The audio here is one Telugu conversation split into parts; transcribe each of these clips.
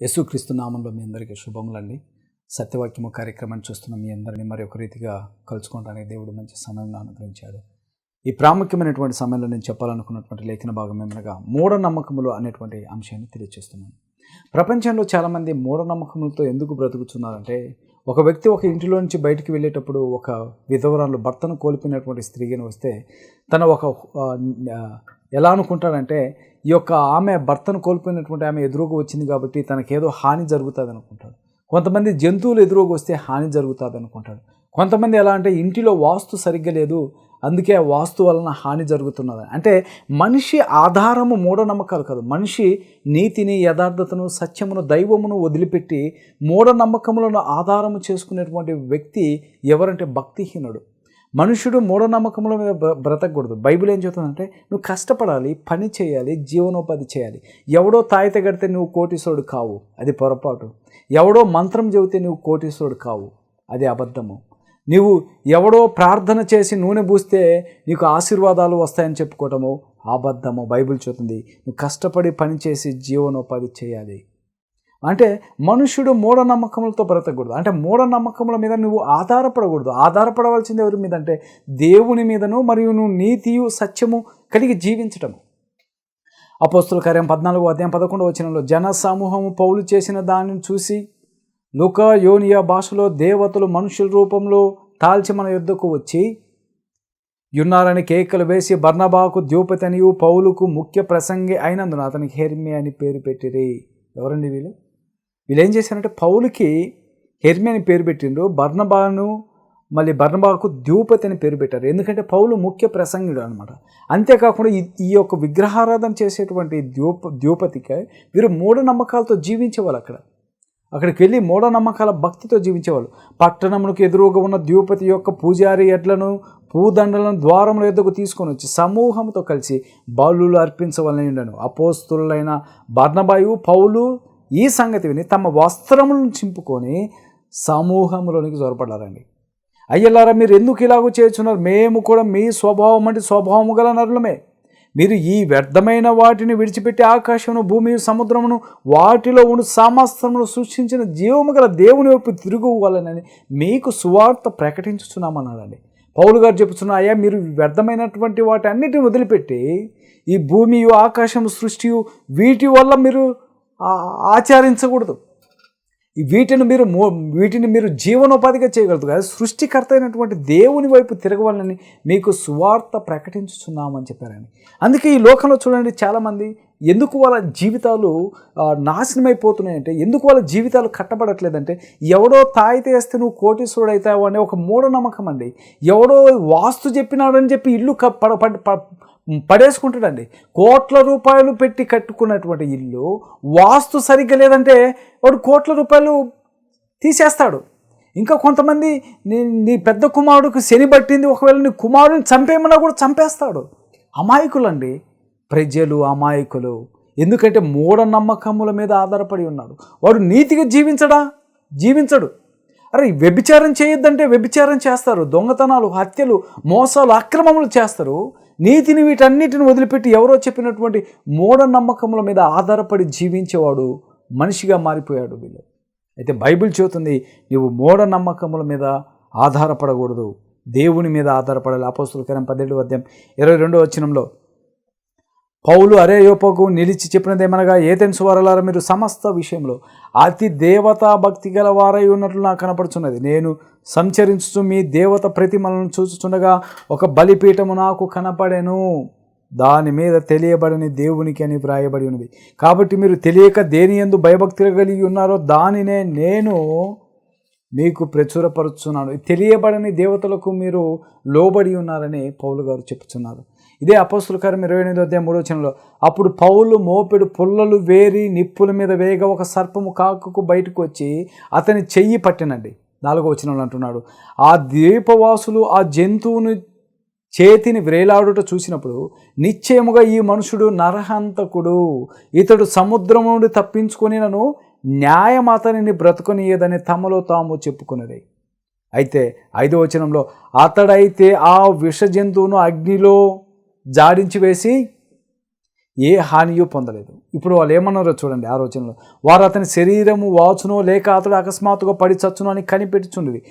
యేసుక్రీస్తు నామంలో మీ అందరికీ శుభములండి. సత్యవాక్యము కార్యక్రమాన్ని చూస్తున్న మీ అందరినీ మరి ఒక రీతిగా కలుసుకోవడానికి దేవుడు మంచి సమయంలో అనుగ్రహించాడు. ఈ ప్రాముఖ్యమైనటువంటి సమయంలో నేను చెప్పాలనుకున్నటువంటి లేఖన భాగం ఏమనగా మూఢనమ్మకములు అనేటువంటి అంశాన్ని తెలియజేస్తున్నాను ప్రపంచంలో చాలామంది మూఢనమ్మకములతో ఎందుకు బ్రతుకుతున్నారంటే ఒక వ్యక్తి ఒక ఇంటిలో నుంచి బయటికి వెళ్ళేటప్పుడు ఒక విధవరాలు భర్తను కోల్పోయినటువంటి స్త్రీని వస్తే తన ఒక ఎలా అనుకుంటాడంటే ఈ యొక్క ఆమె భర్తను కోల్పోయినటువంటి ఆమె ఎదురుగా వచ్చింది కాబట్టి తనకేదో హాని జరుగుతుంది అనుకుంటాడు కొంతమంది జంతువులు ఎదురుగా వస్తే హాని జరుగుతుంది అనుకుంటాడు కొంతమంది ఎలా అంటే ఇంటిలో వాస్తు సరిగ్గా లేదు అందుకే వాస్తు వలన హాని జరుగుతున్నది. అంటే మనిషి ఆధారము మూఢనమ్మకాలు కాదు. మనిషి నీతిని యథార్థతను సత్యమును దైవమును వదిలిపెట్టి మూఢనమ్మకములను ఆధారము చేసుకునేటువంటి వ్యక్తి ఎవరంటే భక్తిహీనుడు. మనుషుడు మూఢనమ్మకముల మీద బ్రతకూడదు. బైబిల్ ఏం చెబుతుందంటే నువ్వు కష్టపడాలి పని చేయాలి జీవనోపాధి చేయాలి. ఎవడో తాయిత కడితే నువ్వు కోటీశ్వరుడు కావు. అది పొరపాటు. ఎవడో మంత్రం చెబితే నువ్వు కోటీశ్వరుడు కావు. అది అబద్ధము. నీవు ఎవడో ప్రార్థన చేసి నూనె పూస్తే నీకు ఆశీర్వాదాలు వస్తాయని చెప్పుకోవటము అబద్ధము. బైబిల్ చెబుతుంది నువ్వు కష్టపడి పని చేసి జీవనోపాధి చేయాలి. అంటే మనుషుడు మూఢనమ్మకములతో బ్రతకూడదు. అంటే మూఢనమ్మకముల మీద నువ్వు ఆధారపడకూడదు. ఆధారపడవలసింది ఎవరి మీద అంటే దేవుని మీదను మరియు నువ్వు నీతియు సత్యము కలిగి జీవించటము. అపోస్తుల కార్యం పద్నాలుగు అధ్యాయం పదకొండు వచనంలో జన సమూహము పౌలు చేసిన దానిని చూసి లుక యోనియా భాషలో దేవతలు మనుషుల రూపంలో తాల్చి మన యుద్ధకు వచ్చి యున్నారని కేకలు వేసి బర్ణబాకు ద్యూపతనియు పౌలుకు ముఖ్య ప్రసంగి అయినందున అతనికి హెర్మి అని పేరు పెట్టిరి. ఎవరండి వీళ్ళు? వీళ్ళు ఏం చేశారంటే పౌలుకి హెర్మి అని పేరు పెట్టిండ్రు బర్ణబాను మళ్ళీ బర్ణబాకు ద్యూపతి అని పేరు పెట్టారు. ఎందుకంటే పౌలు ముఖ్య ప్రసంగుడు అనమాట అంతేకాకుండా ఈ ఈ యొక్క విగ్రహారాధన చేసేటువంటి ద్యూప ద్యూపతికి వీరు మూఢనమ్మకాలతో జీవించేవాళ్ళు అక్కడ. అక్కడికి వెళ్ళి మూఢనమ్మకాల భక్తితో జీవించేవాళ్ళు. పట్టణములకు ఎదురుగా ఉన్న ద్యూపతి యొక్క పూజారి ఎడ్లను పూదండలను ద్వారముల ఎద్దకు తీసుకొని వచ్చి సమూహంతో కలిసి బలులు అర్పించవలని ఉండను అపోస్తులైన బర్ణబాయు పౌలు ఈ సంగతి విని తమ వస్త్రములను చింపుకొని సమూహంలోనికి జొరపడ్డారండి. అయ్యలారా మీరు ఎందుకు ఇలాగూ చేస్తున్నారు? మేము కూడా మీ స్వభావం అంటే స్వభావము గల నరులమే. మీరు ఈ వ్యర్థమైన వాటిని విడిచిపెట్టి ఆకాశమును భూమి సముద్రమును వాటిలో ఉండి సమస్తమును సృష్టించిన జీవము గల దేవుని వైపు తిరుగువాలని మీకు సువార్త ప్రకటించుతున్నామన్నాడండి పౌలు గారు చెప్తున్నా అయ్యా మీరు వ్యర్థమైనటువంటి వాటి అన్నిటిని వదిలిపెట్టి ఈ భూమి ఆకాశము సృష్టి వీటి వల్ల మీరు ఆచరించకూడదు. వీటిని మీరు వీటిని మీరు జీవనోపాధిగా చేయగలదు కదా సృష్టికర్త అయినటువంటి దేవుని వైపు తిరగవాలని మీకు సువార్త ప్రకటించుచున్నామని చెప్పారని. అందుకే ఈ లోకంలో చూడండి చాలామంది ఎందుకు వాళ్ళ జీవితాలు నాశనమైపోతున్నాయంటే ఎందుకు వాళ్ళ జీవితాలు కట్టబడట్లేదంటే ఎవడో తాయితే వేస్తే నువ్వు కోటీశ్వరుడు అవుతావు అనే ఒక మూఢనమ్మకం అండి. ఎవడో వాస్తు చెప్పినాడని చెప్పి ఇల్లు క- పడ పడ- పడేసుకుంటాడండి. కోట్ల రూపాయలు పెట్టి కట్టుకున్నటువంటి ఇల్లు వాస్తు సరిగ్గా లేదంటే వాడు కోట్ల రూపాయలు తీసేస్తాడు. ఇంకా కొంతమంది నీ నీ పెద్ద కుమారుడికి శని పట్టింది ఒకవేళ నీ కుమారుని చంపేయమన్నా కూడా చంపేస్తాడు. అమాయకులండి. ప్రజలు అమాయకులు. ఎందుకంటే మూఢనమ్మకముల మీద ఆధారపడి ఉన్నాడు. వాడు నీతిగా జీవించడా? జీవించడు. అరే వ్యభిచారం చేయొద్దంటే వ్యభిచారం చేస్తారు. దొంగతనాలు హత్యలు మోసాలు అక్రమములు చేస్తారు. నీతిని వీటన్నిటిని వదిలిపెట్టి ఎవరో చెప్పినటువంటి మూఢనమ్మకముల మీద ఆధారపడి జీవించేవాడు మనిషిగా మారిపోయాడు వీళ్ళు అయితే బైబిల్ చెబుతుంది నీవు మూఢనమ్మకముల మీద ఆధారపడకూడదు. దేవుని మీద ఆధారపడాలి. అపోస్తులకరం పదిహేడు అధ్యాయం ఇరవై రెండో వచనంలో పౌలు అరే యోపకు నిలిచి చెప్పినదేమనగా ఏతెన్స్ సువారలారా మీరు సమస్త విషయంలో అతి దేవతా భక్తి గల వారై ఉన్నట్లు నాకు కనపడుచున్నది. నేను సంచరించు మీ దేవత ప్రతిమలను చూచుచుండగా ఒక బలిపీఠము నాకు కనపడెను. దాని మీద తెలియబడని దేవునికి అని వ్రాయబడి ఉన్నది. కాబట్టి మీరు తెలియక దేని ఎందు భయభక్తులు కలిగి ఉన్నారో దానినే నేను మీకు ప్రచురపరుచున్నాను. తెలియబడని దేవతలకు మీరు లోబడి ఉన్నారని పౌలు గారు చెప్తున్నారు ఇదే అపోస్తుల కార్యం ఇరవై ఎనిమిది అధ్యాయం మూడో వచనంలో. అప్పుడు పౌలు మోపెడు పుల్లలు వేరి నిప్పుల మీద వేగ ఒక సర్పము కాకుకు బయటకు వచ్చి అతని చెయ్యి పట్టినండి నాలుగో వచనంలో అంటున్నాడు. ఆ ద్వీపవాసులు ఆ జంతువుని చేతిని వ్రేలాడుట చూసినప్పుడు నిశ్చయముగా ఈ మనుషుడు నరహంతకుడు. ఇతడు సముద్రం నుండి తప్పించుకొని నన్ను న్యాయం అతనిని బ్రతుకునియదని తమలో తాము చెప్పుకున్నది. అయితే ఐదో వచనంలో అతడైతే ఆ విష జంతువును అగ్నిలో జాడించి వేసి ఏ హానియూ పొందలేదు. ఇప్పుడు వాళ్ళు ఏమన్నారో చూడండి ఆ రోజుల్లో. వారు అతని శరీరము వాచునో లేక అతడు అకస్మాత్తుగా పడి చచ్చునో అని కనిపెట్టుచుండేది.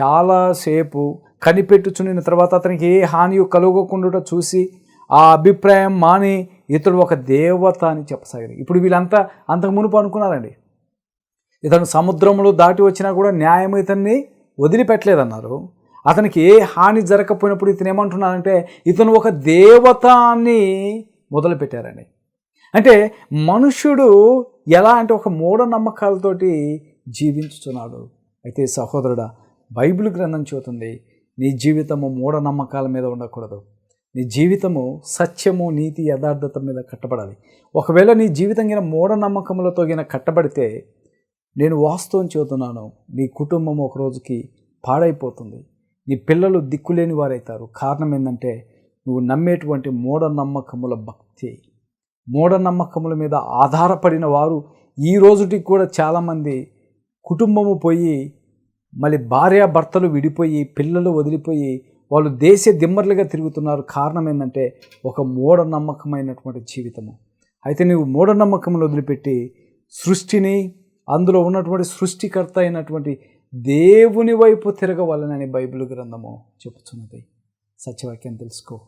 చాలాసేపు కనిపెట్టుచుండిన తర్వాత అతనికి ఏ హానియూ కలుగకుండా చూసి ఆ అభిప్రాయం మాని ఇతడు ఒక దేవత అని చెప్పసాగారు. ఇప్పుడు వీళ్ళంతా అంతకు మునుపు అనుకున్నారండి. ఇతను సముద్రంలో దాటి వచ్చినా కూడా న్యాయం ఇతన్ని వదిలిపెట్టలేదన్నారు. అతనికి ఏ హాని జరగకపోయినప్పుడు ఇతను ఏమంటున్నానంటే ఇతను ఒక దేవత అని మొదలుపెట్టారండి. అంటే మనుషుడు ఎలా అంటే ఒక మూఢనమ్మకాలతోటి జీవించుతున్నాడు. అయితే సహోదరుడా బైబిల్ గ్రంథం చూతుంది నీ జీవితము మూఢనమ్మకాల మీద ఉండకూడదు. నీ జీవితము సత్యము నీతి యథార్థత మీద కట్టబడాలి. ఒకవేళ నీ జీవితం గిన మూఢనమ్మకములతో గిన కట్టబడితే నేను వాస్తవం చెబుతున్నాను నీ కుటుంబం ఒక రోజుకి పాడైపోతుంది. నీ పిల్లలు దిక్కులేని వారైతారు. కారణం ఏంటంటే నువ్వు నమ్మేటువంటి మూఢనమ్మకముల భక్తి. మూఢనమ్మకముల మీద ఆధారపడిన వారు ఈ రోజుటికి కూడా చాలామంది కుటుంబము పోయి మళ్ళీ భార్య భర్తలు విడిపోయి పిల్లలు వదిలిపోయి వాళ్ళు దేశ దిమ్మర్లుగా తిరుగుతున్నారు. కారణం ఏంటంటే ఒక మూఢనమ్మకమైనటువంటి జీవితము. అయితే నువ్వు మూఢనమ్మకములు వదిలిపెట్టి సృష్టిని అందులో ఉన్నటువంటి సృష్టికర్త అయినటువంటి దేవుని వైపు తిరగవాలని బైబిల్ గ్రంథము చెబుతున్నది. సత్యవాక్యం తెలుసుకో.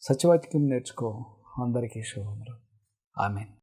సత్యవాక్యం నేర్చుకో. అందరికీ శుభములు. ఆమె